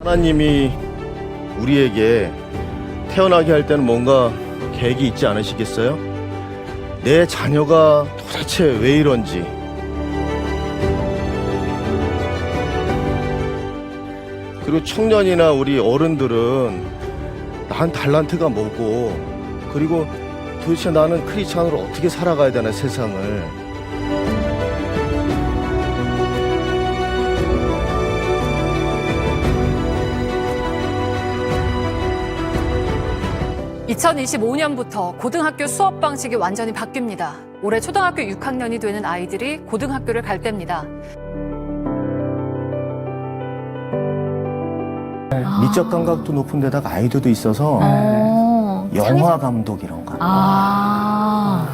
하나님이 우리에게 태어나게 할 때는 뭔가 계획이 있지 않으시겠어요? 내 자녀가 도대체 왜 이런지. 그리고 청년이나 우리 어른들은 난 달란트가 뭐고, 그리고 도대체 나는 크리스찬으로 어떻게 살아가야 되나 세상을. 2025년부터 고등학교 수업 방식이 완전히 바뀝니다. 올해 초등학교 6학년이 되는 아이들이 고등학교를 갈 때입니다. 미적 감각도 높은 데다가 아이디어도 있어서 어. 영화 감독 이런 거. 아.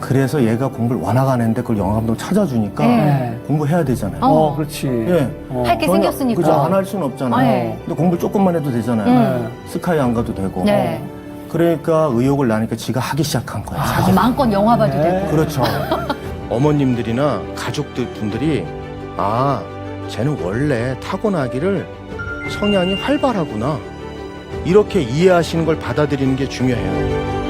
그래서 얘가 공부를 원화가 하는데 그걸 영화 감독 찾아주니까 네. 공부해야 되잖아요. 어. 어, 그렇지. 예. 어. 할게 전혀- 생겼으니까. 그죠. 안 할 수는 없잖아요. 네. 근데 공부 조금만 해도 되잖아요. 음. 스카이 안 가도 되고. 네. 그러니까 의욕을 나니까 지가 하기 시작한 거야. 아, 자기가. 마음껏 영화 봐도 네. 되고. 그렇죠. 어머님들이나 가족들 분들이 아, 쟤는 원래 타고나기를 성향이 활발하구나. 이렇게 이해하시는 걸 받아들이는 게 중요해요.